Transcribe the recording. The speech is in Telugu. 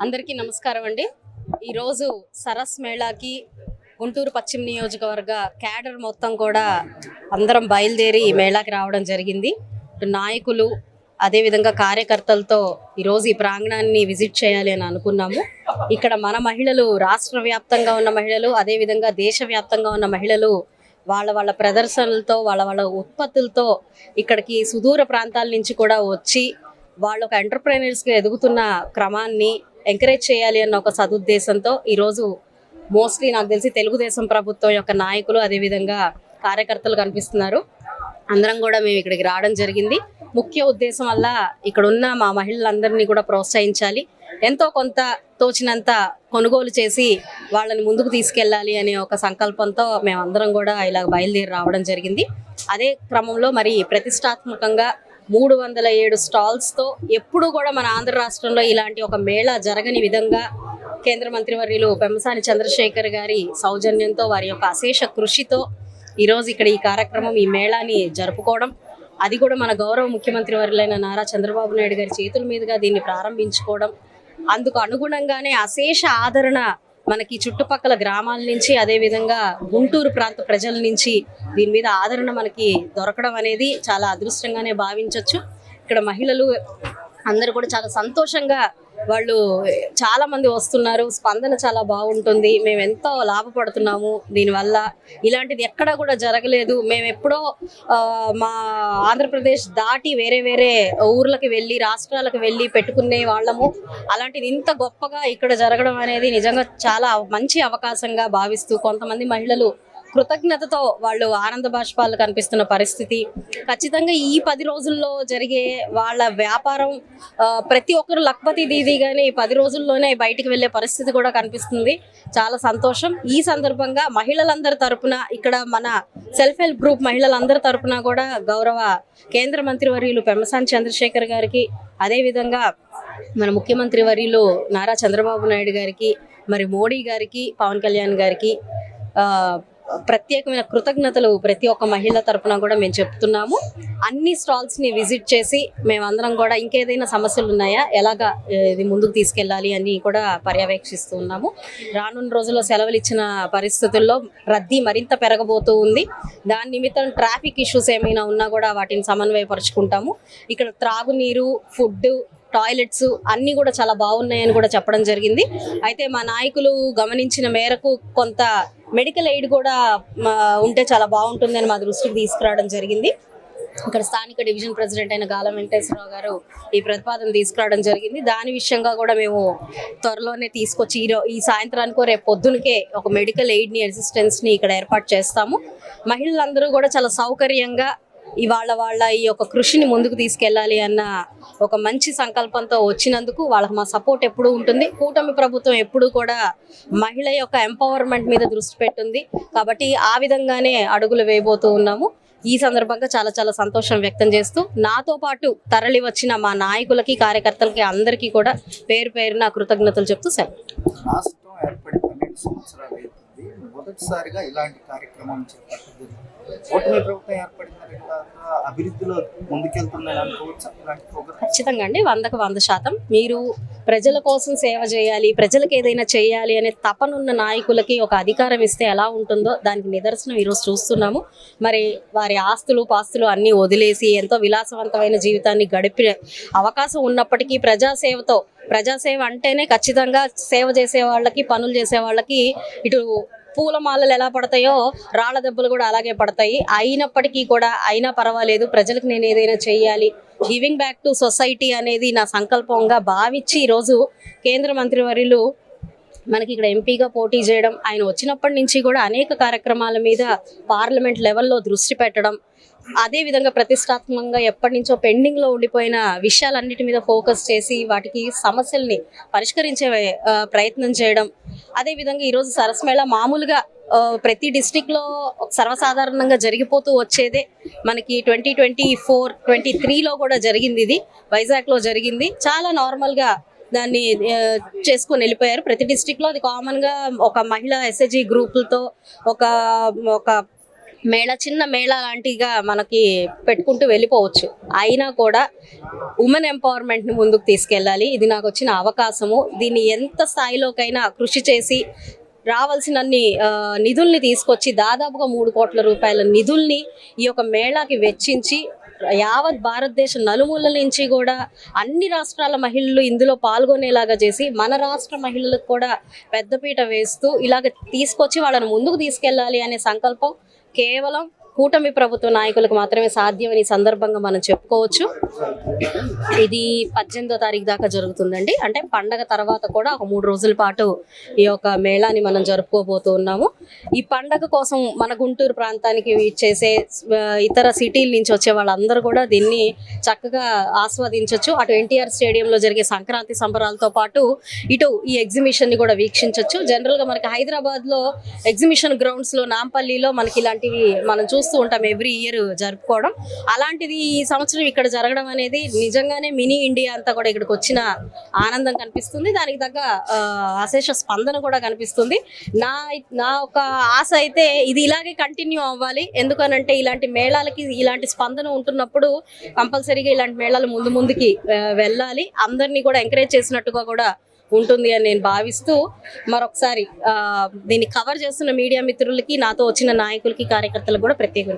అందరికీ నమస్కారం అండి ఈరోజు సరస్ మేళాకి గుంటూరు పశ్చిమ నియోజకవర్గ క్యాడర్ మొత్తం కూడా అందరం బయలుదేరి ఈ మేళాకి రావడం జరిగింది. నాయకులు అదేవిధంగా కార్యకర్తలతో ఈరోజు ఈ ప్రాంగణాన్ని విజిట్ చేయాలి అని అనుకున్నాము. ఇక్కడ మన మహిళలు రాష్ట్ర వ్యాప్తంగా ఉన్న మహిళలు అదేవిధంగా దేశవ్యాప్తంగా ఉన్న మహిళలు వాళ్ళ వాళ్ళ ప్రదర్శనలతో వాళ్ళ వాళ్ళ ఉత్పత్తులతో ఇక్కడికి సుదూర ప్రాంతాల నుంచి కూడా వచ్చి వాళ్ళు ఒక ఎంటర్ప్రైనర్స్గా ఎదుగుతున్న క్రమాన్ని ఎంకరేజ్ చేయాలి అన్న ఒక సదుద్దేశంతో ఈరోజు మోస్ట్లీ నాకు తెలిసి తెలుగుదేశం ప్రభుత్వం యొక్క నాయకులు అదేవిధంగా కార్యకర్తలు కనిపిస్తున్నారు. అందరం కూడా మేము ఇక్కడికి రావడం జరిగింది. ముఖ్య ఉద్దేశం వల్ల ఇక్కడ ఉన్న మా మహిళలందరినీ కూడా ప్రోత్సహించాలి. ఎంతో కొంత తోచినంత కొనుగోలు చేసి వాళ్ళని ముందుకు తీసుకెళ్ళాలి అనే ఒక సంకల్పంతో మేమందరం కూడా ఇలా బయలుదేరి రావడం జరిగింది. అదే క్రమంలో మరి ప్రతిష్టాత్మకంగా మూడు వందల ఏడు స్టాల్స్తో ఎప్పుడు కూడా మన ఆంధ్ర రాష్ట్రంలో ఇలాంటి ఒక మేళా జరగని విధంగా కేంద్ర మంత్రివర్యులు పెంసాని చంద్రశేఖర్ గారి సౌజన్యంతో వారి యొక్క అశేష కృషితో ఈరోజు ఇక్కడ ఈ కార్యక్రమం ఈ మేళాని జరుపుకోవడం. అది కూడా మన గౌరవ ముఖ్యమంత్రి వర్యులైన నారా చంద్రబాబు నాయుడు గారి చేతుల మీదుగా దీన్ని ప్రారంభించుకోవడం. అందుకు అనుగుణంగానే అశేష ఆదరణ మనకి చుట్టుపక్కల గ్రామాల నుంచి అదేవిధంగా గుంటూరు ప్రాంత ప్రజల నుంచి దీని మీద ఆదరణ మనకి దొరకడం అనేది చాలా అదృష్టంగానే భావించవచ్చు ఇక్కడ మహిళలు అందరూ కూడా చాలా సంతోషంగా వాళ్ళు చాలా మంది వస్తున్నారు. స్పందన చాలా బాగుంటుంది. మేము ఎంతో లాభపడుతున్నాము. దీనివల్ల ఇలాంటిది ఎక్కడా కూడా జరగలేదు. మేము ఎప్పుడో మా ఆంధ్రప్రదేశ్ దాటి వేరే వేరే ఊర్లకి వెళ్ళి రాష్ట్రాలకు వెళ్ళి పెట్టుకునే వాళ్ళము. అలాంటిది ఇంత గొప్పగా ఇక్కడ జరగడం అనేది నిజంగా చాలా మంచి అవకాశంగా భావిస్తూ కొంతమంది మహిళలు కృతజ్ఞతతో వాళ్ళు ఆనంద బాష్పాలు కనిపిస్తున్న పరిస్థితి. ఖచ్చితంగా ఈ పది రోజుల్లో జరిగే వాళ్ళ వ్యాపారం ప్రతి ఒక్కరు లక్పతి దీదిగానే ఈ పది రోజుల్లోనే బయటికి వెళ్ళే పరిస్థితి కూడా కనిపిస్తుంది. చాలా సంతోషం. ఈ సందర్భంగా మహిళలందరి తరపున ఇక్కడ మన సెల్ఫ్ హెల్ప్ గ్రూప్ మహిళలందరి తరపున కూడా గౌరవ కేంద్ర మంత్రి వర్యులు పెమ్మసాని చంద్రశేఖర్ గారికి అదేవిధంగా మన ముఖ్యమంత్రి వర్యులు నారా చంద్రబాబు నాయుడు గారికి మరి మోడీ గారికి పవన్ కళ్యాణ్ గారికి ఆ, ప్రత్యేకమైన కృతజ్ఞతలు ప్రతి ఒక్క మహిళ తరపున కూడా మేము చెప్తున్నాము. అన్ని స్టాల్స్ని విజిట్ చేసి మేమందరం కూడా ఇంకేదైనా సమస్యలు ఉన్నాయా ఎలాగా ఇది ముందుకు తీసుకెళ్ళాలి అని కూడా పర్యవేక్షిస్తూ ఉన్నాము. రానున్న రోజుల్లో సెలవులు ఇచ్చిన పరిస్థితుల్లో రద్దీ మరింత పెరగబోతూ ఉంది. దాని నిమిత్తం ట్రాఫిక్ ఇష్యూస్ ఏమైనా ఉన్నా కూడా వాటిని సమన్వయపరుచుకుంటాము. ఇక్కడ త్రాగునీరు ఫుడ్ టాయిలెట్స్ అన్నీ కూడా చాలా బాగున్నాయని కూడా చెప్పడం జరిగింది. అయితే మా నాయకులు గమనించిన మేరకు కొంత మెడికల్ ఎయిడ్ కూడా ఉంటే చాలా బాగుంటుందని మా దృష్టికి తీసుకురావడం జరిగింది. ఇక్కడ స్థానిక డివిజన్ ప్రెసిడెంట్ అయిన గాల వెంకటేశ్వరరావు గారు ఈ ప్రతిపాదన తీసుకురావడం జరిగింది. దాని విషయంగా కూడా మేము త్వరలోనే తీసుకొచ్చి ఈ సాయంత్రానికి ఈ సాయంత్రానికో రేపు పొద్దునకే ఒక మెడికల్ ఎయిడ్ని అసిస్టెన్స్ని ఇక్కడ ఏర్పాటు చేస్తాము. మహిళలందరూ కూడా చాలా సౌకర్యంగా ఇవాళ వాళ్ళ ఈ యొక్క కృషిని ముందుకు తీసుకెళ్ళాలి అన్న ఒక మంచి సంకల్పంతో వచ్చినందుకు వాళ్ళకి మా సపోర్ట్ ఎప్పుడు ఉంటుంది. కూటమి ప్రభుత్వం ఎప్పుడు కూడా మహిళ యొక్క ఎంపవర్మెంట్ మీద దృష్టి పెట్టుంది. కాబట్టి ఆ విధంగానే అడుగులు వేయబోతూ ఉన్నాము. ఈ సందర్భంగా చాలా చాలా సంతోషం వ్యక్తం చేస్తూ నాతో పాటు తరలి వచ్చిన మా నాయకులకి కార్యకర్తలకి అందరికీ కూడా పేరు పేరున కృతజ్ఞతలు చెప్తూ సార్ రాష్ట్రం ఏర్పడి పన్నెండు సంవత్సరాలు మొదటిసారిగా ఇలాంటి కార్యక్రమం చేపట్టింది. ప్రభుత్వం అభివృద్ధిలో ముందుకెళ్తున్నాయి అనుకోవచ్చు? ఖచ్చితంగా అండి. వందకు వంద శాతం. మీరు ప్రజల కోసం సేవ చేయాలి ప్రజలకు ఏదైనా చేయాలి అనే తపనున్న నాయకులకి ఒక అధికారం ఇస్తే ఎలా ఉంటుందో దానికి నిదర్శనం ఈరోజు చూస్తున్నాము. మరి వారి ఆస్తులు పాస్తులు అన్నీ వదిలేసి ఎంతో విలాసవంతమైన జీవితాన్ని గడిపే అవకాశం ఉన్నప్పటికీ ప్రజాసేవతో ప్రజాసేవ అంటేనే ఖచ్చితంగా సేవ చేసే వాళ్ళకి పనులు చేసే వాళ్ళకి ఇటు పూల మాలలు ఎలా పడతాయో రాళ్ళ దెబ్బలు కూడా అలాగే పడతాయి. అయినప్పటికీ కూడా అయినా పర్వాలేదు ప్రజలకు నేను ఏదైనా చెయ్యాలి. గివింగ్ బ్యాక్ టు సొసైటీ అనేది నా సంకల్పంగా భావించి ఈరోజు కేంద్ర మంత్రివర్యులు మనకి ఇక్కడ ఎంపీగా పోటీ చేయడం ఆయన వచ్చినప్పటి నుంచి కూడా అనేక కార్యక్రమాల మీద పార్లమెంట్ లెవెల్లో దృష్టి పెట్టడం అదే విధంగా ప్రతిష్టాత్మకంగా ఎప్పటి నుంచో పెండింగ్లో ఉండిపోయిన విషయాలన్నిటి మీద ఫోకస్ చేసి వాటికి సమస్యల్ని పరిష్కరించే ప్రయత్నం చేయడం. అదే విధంగా ఈరోజు సరస్మేళ మామూలుగా ప్రతి డిస్టిక్లో సర్వసాధారణంగా జరిగిపోతూ వచ్చేదే. మనకి ట్వంటీ ట్వంటీ ఫోర్ ట్వంటీ త్రీలో కూడా జరిగింది ఇది. వైజాగ్లో జరిగింది. చాలా నార్మల్గా దాన్ని చేసుకొని వెళ్ళిపోయారు. ప్రతి డిస్టిక్లో అది కామన్గా ఒక మహిళా ఎస్ఎస్జి గ్రూపులతో ఒక ఒక మేళ చిన్న మేళ లాంటిగా మనకి పెట్టుకుంటూ వెళ్ళిపోవచ్చు. అయినా కూడా ఉమెన్ ఎంపవర్మెంట్ని ముందుకు తీసుకెళ్ళాలి. ఇది నాకు వచ్చిన అవకాశము. దీన్ని ఎంత స్థాయిలోకైనా కృషి చేసి రావాల్సినన్ని నిధుల్ని తీసుకొచ్చి దాదాపుగా మూడు కోట్ల రూపాయల నిధుల్ని ఈ యొక్క మేళాకి వెచ్చించి యావత్ భారతదేశం నలుమూలల నుంచి కూడా అన్ని రాష్ట్రాల మహిళలు ఇందులో పాల్గొనేలాగా చేసి మన రాష్ట్ర మహిళలకు కూడా పెద్దపీట వేస్తూ ఇలాగ తీసుకొచ్చి వాళ్ళని ముందుకు తీసుకెళ్ళాలి అనే సంకల్పం కేవలం కూటమి ప్రభుత్వ నాయకులకు మాత్రమే సాధ్యమని సందర్భంగా మనం చెప్పుకోవచ్చు. ఇది పద్దెనిమిదో తారీఖు దాకా జరుగుతుందండి. అంటే పండగ తర్వాత కూడా ఒక మూడు రోజుల పాటు ఈ యొక్క మేళాని మనం జరుపుకోబోతూ ఉన్నాము. ఈ పండగ కోసం మన గుంటూరు ప్రాంతానికి చేసే ఇతర సిటీల నుంచి వచ్చే వాళ్ళందరూ కూడా దీన్ని చక్కగా ఆస్వాదించవచ్చు అటు ఎన్టీఆర్ స్టేడియంలో జరిగే సంక్రాంతి సంబరాలతో పాటు ఇటు ఈ ఎగ్జిబిషన్ని కూడా వీక్షించవచ్చు జనరల్గా మనకి హైదరాబాద్లో ఎగ్జిబిషన్ గ్రౌండ్స్లో నాంపల్లిలో మనకి ఇలాంటివి మనం చూస్తూ ఉంటాం ఎవ్రీ ఇయర్ జరుపుకోవడం. అలాంటిది ఈ సంవత్సరం ఇక్కడ జరగడం అనేది నిజంగానే మినీ ఇండియా అంతా కూడా ఇక్కడికి వచ్చిన ఆనందం కనిపిస్తుంది. దానికి తగ్గ అశేష స్పందన కూడా కనిపిస్తుంది. నా నా ఒక ఆశ అయితే ఇది ఇలాగే కంటిన్యూ అవ్వాలి. ఎందుకనంటే ఇలాంటి మేళాలకి ఇలాంటి స్పందన ఉంటున్నప్పుడు కంపల్సరీగా ఇలాంటి మేళాలు ముందు ముందుకి వెళ్ళాలి. అందరినీ కూడా ఎంకరేజ్ చేసినట్టుగా కూడా ఉంటుంది అని నేను భావిస్తూ మరొకసారి ఆ, దీన్ని కవర్ చేస్తున్న మీడియా మిత్రులకి నాతో వచ్చిన నాయకులకి కార్యకర్తలకు కూడా ప్రత్యేక